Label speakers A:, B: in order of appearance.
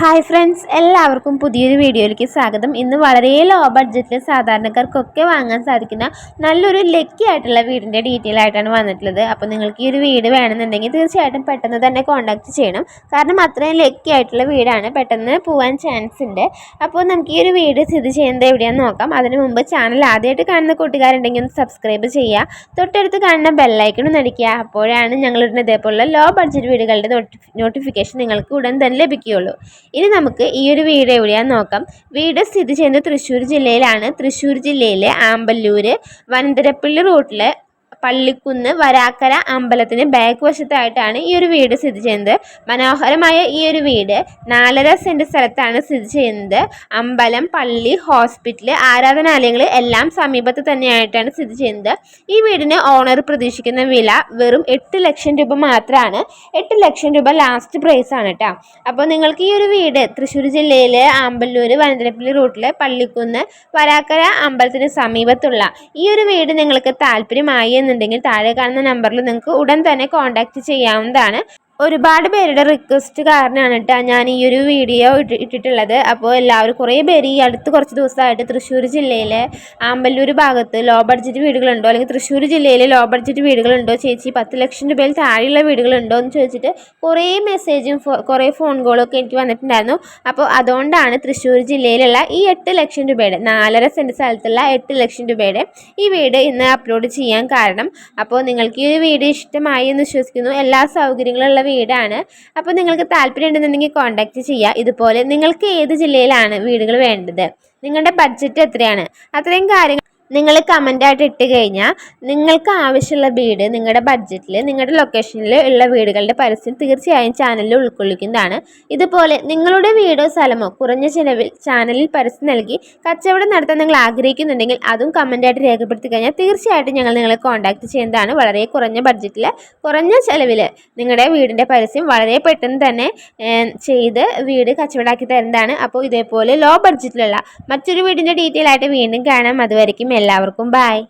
A: Hi friends എല്ലാവർക്കും പുതിയൊരു വീഡിയോയിലേക്ക് സ്വാഗതം. ഇന്ന് വളരെ ലോ ബഡ്ജറ്റിൽ സാധാരണക്കാർക്കൊക്കെ വാങ്ങാൻ സാധിക്കുന്ന നല്ലൊരു ലക്കി ആയിട്ടുള്ള വീടിന്റെ ഡീറ്റെയിൽ ആയിട്ടാണ് വന്നിട്ടുള്ളത്. അപ്പോൾ നിങ്ങൾക്ക് ഈ ഒരു വീട് വേണമെന്നുണ്ടെങ്കിൽ തീർച്ചയായിട്ടും പെട്ടെന്ന് തന്നെ കോൺടാക്റ്റ് ചെയ്യണം. കാരണം അത്രയും ലക്കി ആയിട്ടുള്ള വീടാണ്. പെട്ടെന്ന് പോകാൻ ചാൻസ് ഉണ്ട്. അപ്പോൾ നമുക്ക് ഈ ഒരു വീട് സ്ഥിതി ചെയ്യുന്നത് എവിടെയാണെന്ന് നോക്കാം. അതിന് മുമ്പ് ചാനൽ ആദ്യമായിട്ട് കാണുന്ന കൂട്ടുകാരുണ്ടെങ്കിൽ ഒന്ന് സബ്സ്ക്രൈബ് ചെയ്യുക. തൊട്ടടുത്ത് കാണുന്ന ബെല്ലൈക്കണം നടിക്കുക അപ്പോഴാണ് ഞങ്ങളുടെ ഇതേപോലുള്ള ലോ ബഡ്ജറ്റ് വീടുകളുടെ നോട്ടിഫിക്കേഷൻ നിങ്ങൾക്ക് ഉടൻ തന്നെ ലഭിക്കുകയുള്ളൂ. ഇനി നമുക്ക് ഈ ഒരു വീട് എവിടെയാണെന്ന് നോക്കാം. വീട് സ്ഥിതി ചെയ്യുന്നത് തൃശ്ശൂർ ജില്ലയിലാണ്. തൃശ്ശൂർ ജില്ലയിലെ ആമ്പല്ലൂർ വനന്തരപ്പിള്ളി റൂട്ടിൽ പള്ളിക്കുന്ന് വരാക്കര അമ്പലത്തിന് ബാക്ക് വശത്തായിട്ടാണ് ഈ ഒരു വീട് സ്ഥിതി ചെയ്യുന്നത്. മനോഹരമായ ഈ ഒരു വീട് നാലര സെന്റ് സ്ഥലത്താണ് സ്ഥിതി ചെയ്യുന്നത്. അമ്പലം പള്ളി ഹോസ്പിറ്റൽ ആരാധനാലയങ്ങൾ എല്ലാം സമീപത്ത് തന്നെയായിട്ടാണ് സ്ഥിതി ചെയ്യുന്നത്. ഈ വീടിന് ഓണർ പ്രതീക്ഷിക്കുന്ന വില വെറും എട്ട് ലക്ഷം രൂപ മാത്രമാണ്. എട്ട് ലക്ഷം രൂപ ലാസ്റ്റ് പ്രൈസ് ആണ് കേട്ടോ അപ്പോൾ നിങ്ങൾക്ക് ഈ ഒരു വീട് തൃശ്ശൂർ ജില്ലയിലെ ആമ്പല്ലൂർ വനന്തരപ്പള്ളി റൂട്ടിലെ പള്ളിക്കുന്ന് വരാക്കര അമ്പലത്തിന് സമീപത്തുള്ള ഈ ഒരു വീട് നിങ്ങൾക്ക് താല്പര്യമായി എന്നുണ്ടെങ്കിൽ താഴെ കാണുന്ന നമ്പറിൽ നിങ്ങൾക്ക് ഉടൻ തന്നെ കോൺടാക്റ്റ് ചെയ്യാവുന്നതാണ്. ഒരുപാട് പേരുടെ റിക്വസ്റ്റ് കാരണമാണ് കേട്ടോ ഞാൻ ഈ ഒരു വീഡിയോ ഇട്ടിട്ടുള്ളത്. അപ്പോൾ എല്ലാവരും കുറേ പേര് ഈ അടുത്ത് കുറച്ച് ദിവസമായിട്ട് തൃശ്ശൂർ ജില്ലയിലെ ആമ്പല്ലൂർ ഭാഗത്ത് ലോ ബഡ്ജറ്റ് വീടുകളുണ്ടോ? അല്ലെങ്കിൽ തൃശ്ശൂർ ജില്ലയിൽ ലോ ബഡ്ജറ്റ് വീടുകളുണ്ടോ? ചേച്ചി പത്ത് ലക്ഷം രൂപയിൽ താഴെയുള്ള വീടുകളുണ്ടോ എന്ന് ചോദിച്ചിട്ട് കുറേ മെസ്സേജും കുറേ ഫോൺ കോളൊക്കെ എനിക്ക് വന്നിട്ടുണ്ടായിരുന്നു. അപ്പോൾ അതുകൊണ്ടാണ് തൃശ്ശൂർ ജില്ലയിലുള്ള ഈ എട്ട് ലക്ഷം രൂപയുടെ നാലര സെന്റ് സ്ഥലത്തുള്ള എട്ട് ലക്ഷം രൂപയുടെ ഈ വീട് ഇന്ന് അപ്ലോഡ് ചെയ്യാൻ കാരണം. അപ്പോൾ നിങ്ങൾക്ക് ഈ വീഡിയോ ഇഷ്ടമായി എന്ന് വിശ്വസിക്കുന്നു. എല്ലാ സൗകര്യങ്ങളുള്ള വീടാണ്. അപ്പോൾ നിങ്ങൾക്ക് താല്പര്യം ഉണ്ടെന്നുണ്ടെങ്കിൽ കോൺടാക്റ്റ് ചെയ്യുക ഇതുപോലെ നിങ്ങൾക്ക് ഏത് ജില്ലയിലാണ് വീടുകൾ വേണ്ടത്? നിങ്ങളുടെ ബഡ്ജറ്റ് എത്രയാണ്? അത്രയും കാര്യങ്ങൾ നിങ്ങൾ കമന്റായിട്ട് ഇട്ട് കഴിഞ്ഞാൽ നിങ്ങൾക്ക് ആവശ്യമുള്ള വീട് നിങ്ങളുടെ ബഡ്ജറ്റിൽ നിങ്ങളുടെ ലൊക്കേഷനിൽ ഉള്ള വീടുകളുടെ പരസ്യം തീർച്ചയായും ചാനലിൽ ഉൾക്കൊള്ളിക്കുന്നതാണ്. ഇതുപോലെ നിങ്ങളുടെ വീടോ സ്ഥലമോ കുറഞ്ഞ ചിലവിൽ ചാനലിൽ പരസ്യം നൽകി കച്ചവടം നടത്താൻ നിങ്ങൾ ആഗ്രഹിക്കുന്നുണ്ടെങ്കിൽ അതും കമന്റായിട്ട് രേഖപ്പെടുത്തി കഴിഞ്ഞാൽ തീർച്ചയായിട്ടും ഞങ്ങൾ നിങ്ങളെ കോൺടാക്ട് ചെയ്യുന്നതാണ്. വളരെ കുറഞ്ഞ ബഡ്ജറ്റിൽ കുറഞ്ഞ ചിലവിൽ നിങ്ങളുടെ വീടിന്റെ പരസ്യം വളരെ പെട്ടെന്ന് തന്നെ ചെയ്ത് വീട് കച്ചവടമാക്കി തരുന്നതാണ്. അപ്പോൾ ഇതേപോലെ ലോ ബഡ്ജറ്റിലുള്ള മറ്റൊരു വീടിന്റെ ഡീറ്റെയിൽ ആയിട്ട് വീണ്ടും കാണാം. അതുവരെയ്ക്കും എല്ലാവർക്കും ബായ്